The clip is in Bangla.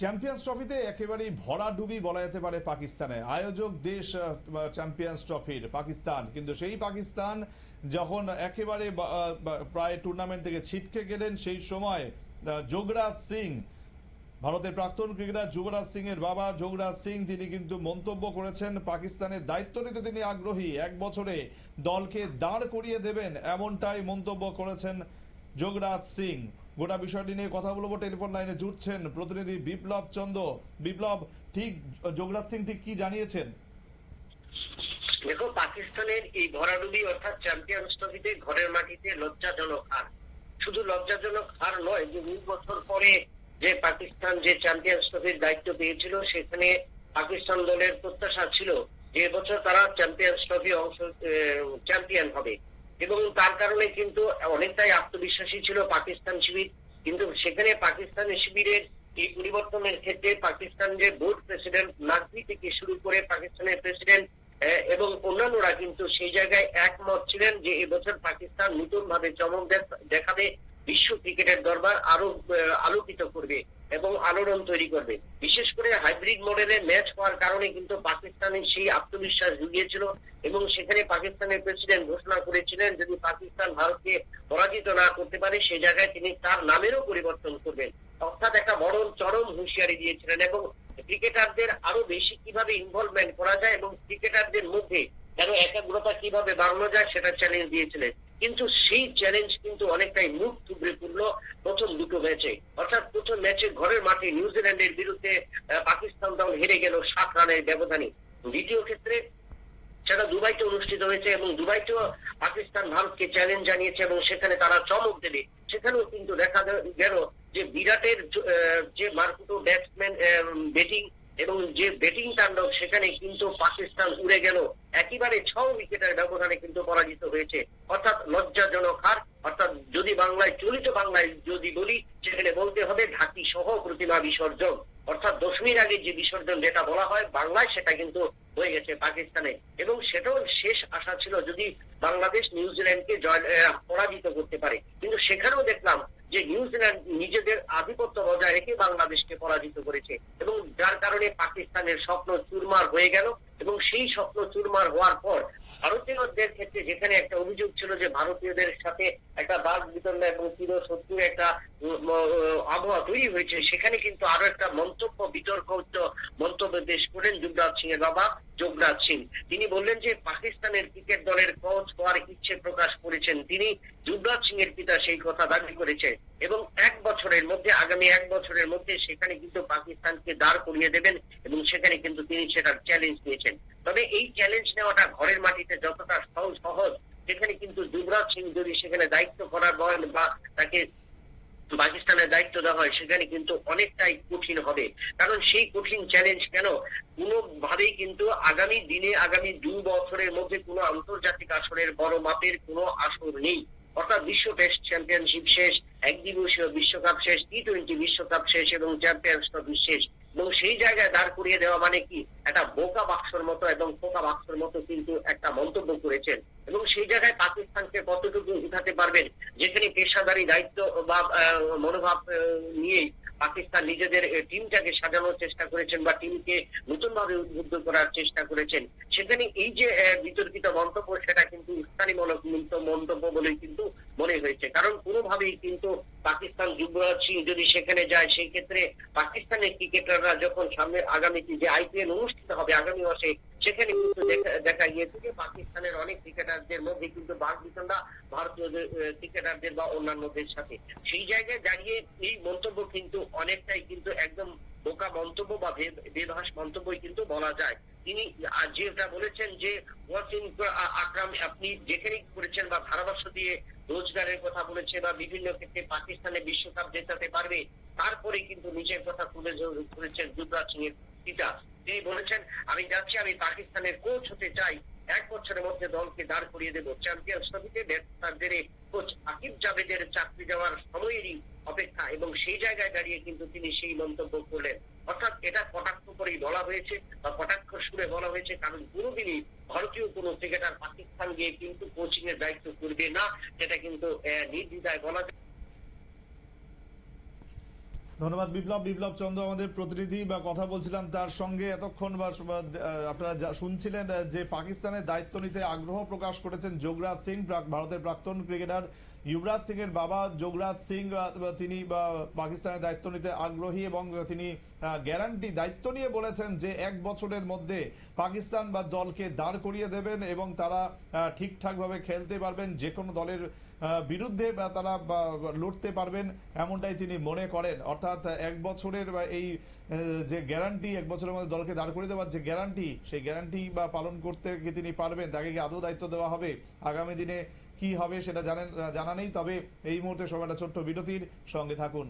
চ্যাম্পিয়ন্স ট্রফিতে একেবারেই ভরাডুবি বলা যেতে পারে পাকিস্তানে আয়োজক দেশ চ্যাম্পিয়ন্স ট্রফির পাকিস্তান। কিন্তু সেই পাকিস্তান যখন একেবারে প্রায় টুর্নামেন্ট থেকে ছিটকে গেলেন, সেই সময় যোগরাজ সিং, ভারতের প্রাক্তন ক্রিকেটার যুবরাজ সিং এর বাবা যোগরাজ সিং, তিনি কিন্তু মন্তব্য করেছেন, পাকিস্তানের দায়িত্ব নিতে তিনি আগ্রহী, এক বছরে দলকে দাঁড় করিয়ে দেবেন, এমনটাই মন্তব্য করেছেন যোগরাজ সিং। গোটা বিষয়টি নিয়ে কথা বলব। টেলিফোন লাইনে জুটছেন প্রতিনিধি বিপ্লব চন্দ্র বিপ্লব, ঠিক, যোগরাজ সিং ঠিক কি জানিয়েছেন? দেখো, পাকিস্তানের এই ভরাডুবি অর্থাৎ চ্যাম্পিয়ন্স ট্রফিতে ঘরের মাটিতে লজ্জাজনক হার। শুধু লজ্জাজনক হার নয়, যে দুই বছর পরে যে পাকিস্তান যে চ্যাম্পিয়ন্স ট্রফির দায়িত্ব পেয়েছিল, সেখানে পাকিস্তান দলের প্রত্যাশা ছিল যে এবছর তারা চ্যাম্পিয়ন্স ট্রফি অংশ চ্যাম্পিয়ন হবে। এবং তার কারণে কিন্তু অনেকটাই আত্মবিশ্বাসী ছিল পাকিস্তান শিবির। কিন্তু সেখানে পাকিস্তান শিবিরের এই পরিবর্তনের ক্ষেত্রে পাকিস্তান যে বোর্ড প্রেসিডেন্ট নাকভি থেকে শুরু করে পাকিস্তানের প্রেসিডেন্ট এবং অন্যান্যরা কিন্তু সেই জায়গায় একমত ছিলেন যে এবছর পাকিস্তান নতুন ভাবে চমক দেখাবে। বিশ্ব ক্রিকেটের দরবার আরও আলোকিত করবে এবং আলোড়ন তৈরি করবে। বিশেষ করে হাইব্রিড মডেলের ম্যাচ হওয়ার কারণে কিন্তু পাকিস্তানের সেই আত্মবিশ্বাস জুগিয়েছিল এবং সেখানে পাকিস্তানের প্রেসিডেন্ট ঘোষণা করেছিলেন যদি পাকিস্তান ভারতকে পরাজিত না করতে পারে, সে জায়গায় তিনি তার নামেরও পরিবর্তন করবেন। অর্থাৎ একটা বড় চরম হুঁশিয়ারি দিয়েছিলেন এবং ক্রিকেটারদের আরও বেশি কীভাবে ইনভলভমেন্ট করা যায় এবং ক্রিকেটারদের মধ্যে যেন একাগ্রতা কীভাবে বাড়ানো যায়, সেটা চ্যালেঞ্জ দিয়েছিলেন। কিন্তু সেই চ্যালেঞ্জ কিন্তু অনেকটাই মুখ থুবড়ে পড়ল প্রথম দুটো ম্যাচে অর্থাৎ প্রথম ম্যাচে ঘরের মাঠে নিউজিল্যান্ডের বিরুদ্ধে পাকিস্তান দল হেরে গেল সাত রানের ব্যবধানে। দ্বিতীয় ক্ষেত্রে সেটা দুবাইতে অনুষ্ঠিত হয়েছে এবং দুবাইতেও পাকিস্তান ভারতকে চ্যালেঞ্জ জানিয়েছে এবং সেখানে তারা চমক দেবে। সেখানেও কিন্তু দেখা গেল যে বিরাটের যে মার্কুটো ব্যাটসম্যান ব্যাটিং এবং যে ব্যাটিং তাণ্ডব সেখানে কিন্তু পাকিস্তান উড়ে গেল। একেবারে ছ উইকেটের ব্যবধানে কিন্তু পরাজিত হয়েছে। অর্থাৎ লজ্জাজনক হার। অর্থাৎ যদি বাংলায়, চলিত বাংলায় যদি বলি, সেখানে বলতে হবে ঢাকি সহ প্রতিমা বিসর্জন। অর্থাৎ দশমীর আগে যে বিসর্জন যেটা বলা হয়, বাংলায় সেটা কিন্তু হয়ে গেছে পাকিস্তানে। এবং সেটাও শেষ আশা ছিল যদি বাংলাদেশ নিউজিল্যান্ডকে জয় পরাজিত করতে পারে। কিন্তু সেখানেও দেখলাম যে নিউজিল্যান্ড নিজেদের আধিপত্য বজায় রেখে বাংলাদেশকে পরাজিত করেছে এবং যার কারণে পাকিস্তানের স্বপ্ন চুরমার হয়ে গেল। এবং সেই স্বপ্ন চুরমার হওয়ার পর ভারতীয়দের ক্ষেত্রে যেখানে একটা অভিযোগ ছিল যে ভারতীয়দের সাথে একটা বাঘ বিতণ্ড এবং চির শত্রুর একটা আবহাওয়া তৈরি হয়েছে, সেখানে কিন্তু আরও একটা মন্তব্য, বিতর্ক মন্তব্য পেশ করেন যুবরাজ সিং এর বাবা যোগরাজ সিং। তিনি বললেন যে পাকিস্তানের ক্রিকেট দলের কোচ হওয়ার ইচ্ছে প্রকাশ করেছেন তিনি, যুবরাজ সিং এর পিতা সেই কথা দাবি করেছে এবং এক বছরের মধ্যে, আগামী এক বছরের মধ্যে সেখানে কিন্তু পাকিস্তানকে দাঁড় করিয়ে দেবেন এবং সেখানে কিন্তু তিনি সেটার চ্যালেঞ্জ নিয়েছেন তবে এই চ্যালেঞ্জ নেওয়াটা ঘরের মাটিতে যতটা সহজ সহজ সেখানে কিন্তু যুবরাজ সিং যদি সেখানে দায়িত্ব করা বলেন বা তাকে পাকিস্তানের দায়িত্ব দেওয়া হয়, সেখানে কিন্তু অনেকটাই কঠিন হবে। কারণ সেই কঠিন চ্যালেঞ্জ কেন? কোনোভাবেই কিন্তু আগামী দিনে, আগামী দুই বছরের মধ্যে কোনো আন্তর্জাতিক আসরের বড় মাপের কোনো আসর নেই। অর্থাৎ বিশ্ব টেস্ট চ্যাম্পিয়নশিপ শেষ, একদিবসীয় বিশ্বকাপ শেষ টি টোয়েন্টি বিশ্বকাপ শেষ এবং চ্যাম্পিয়ন্স ট্রফি শেষ। এবং সেই জায়গায় দাঁড় করিয়ে দেওয়া মানে কি? একটা বোকা বাক্সর মতো এবং পোকা বাক্সর মতো কিন্তু একটা মন্তব্য করেছেন। এবং সেই জায়গায় পাকিস্তানকে কতটুকু উঠাতে পারবেন? যেখানে পেশাদারি দায়িত্ব বা মনোভাব আহ, নিয়ে পাকিস্তান নিজেদের টিমটাকে সাজানোর চেষ্টা করেছেন বা টিমকে নতুন ভাবে উদ্বুদ্ধ করার চেষ্টা করেছেন। সেখানে এই যে বিতর্কিত মন্তব্য, সেটা কিন্তু উস্কানিমূলক মন্ত- মন্তব্য বলেই কিন্তু মনে হয়েছে। কারণ কোনোভাবেই কিন্তু পাকিস্তান যুবরাজ সিং যদি সেখানে যায়, সেই ক্ষেত্রে পাকিস্তানের ক্রিকেটাররা যখন সামনে আগামীতে যে আইপিএল অনুষ্ঠিত হবে আগামী মাসে সেখানে কিন্তু দেখা- গিয়েছে যে পাকিস্তানের অনেক ক্রিকেটারদের মধ্যে কিন্তু বাঘ বিতণ্ডা ভারতীয় ক্রিকেটারদের বা অন্যান্যদের সাথে। সেই জায়গায় দাঁড়িয়ে এই মন্তব্য কিন্তু অনেকটাই কিন্তু একদম বোকা মন্তব্য বা বে- বেভাস মন্তব্যই কিন্তু বলা যায়। তিনি যেটা বলেছেন যে, ওয়াসিম আকরাম, আপনি যেখানেই করেছেন বা ধারাভাষ্য দিয়ে রোজগারের কথা বলেছে বা বিভিন্ন ক্ষেত্রে পাকিস্তানে বিশ্বকাপ জেতাতে পারবে, তারপরে কিন্তু নিজের কথা তুলে ধরে- ধরেছেন যুবরাজ সিং এর পিতা। তিনি বলেছেন, আমি যাচ্ছি, আমি পাকিস্তানের কোচ হতে চাই। এক বছরের মধ্যে দলকে দাঁড় করিয়ে দেবো। চ্যাম্পিয়ন্স ট্রফিতে ব্যাটসম্যানদের কোচ আকিব জাভেদের চাকরি যাওয়ার সময়েরই অপেক্ষা এবং সেই জায়গায় দাঁড়িয়ে কিন্তু তিনি সেই মন্তব্য করলেন। অর্থাৎ এটা কটাক্ষ করেই বলা হয়েছে বা কটাক্ষ সুরে বলা হয়েছে, কারণ কোনোদিনই ভারতীয় কোনো ক্রিকেটার পাকিস্তান গিয়ে কিন্তু কোচিং এর দায়িত্ব করবে না সেটা কিন্তু নির্দ্বিধায় বলা যায়। ধন্যবাদ, বিপ্লব। বিপ্লব চন্দ্র আমাদের প্রতিনিধি বা কথা বলছিলাম তার সঙ্গে। এতক্ষণ বা আপনারা যা শুনছিলেন যে পাকিস্তানের দায়িত্ব নিতে আগ্রহ প্রকাশ করেছেন যোগরাজ সিং ভারতের প্রাক্তন ক্রিকেটার যুবরাজ সিং এর বাবা যোগরাজ সিং তিনি পাকিস্তানের দায়িত্ব নিতে আগ্রহী এবং তিনি গ্যারান্টি দায়িত্ব নিয়ে বলেছেন যে এক বছরের মধ্যে পাকিস্তান বা দলকে দাঁড় করিয়ে দেবেন এবং তারা ঠিকঠাক ভাবে খেলতে পারবেন যে কোনো দলের বিরুদ্ধে তারা লড়তে পারবেন এমনটাই তিনি মনে করেন। অর্থাৎ এক বছরের এই যে গ্যারান্টি এক বছরের মধ্যে দলকে দাঁড় করিয়ে দেওয়ার যে গ্যারান্টি সেই গ্যারান্টি বা পালন করতে কি তিনি পারবেন? তাকে কি আদৌ দায়িত্ব দেওয়া হবে? আগামী দিনে কি হবে সেটা জানেন জানা নেই তবে এই মুহূর্তে সবাই ছোট্ট বিরতির সঙ্গে থাকুন।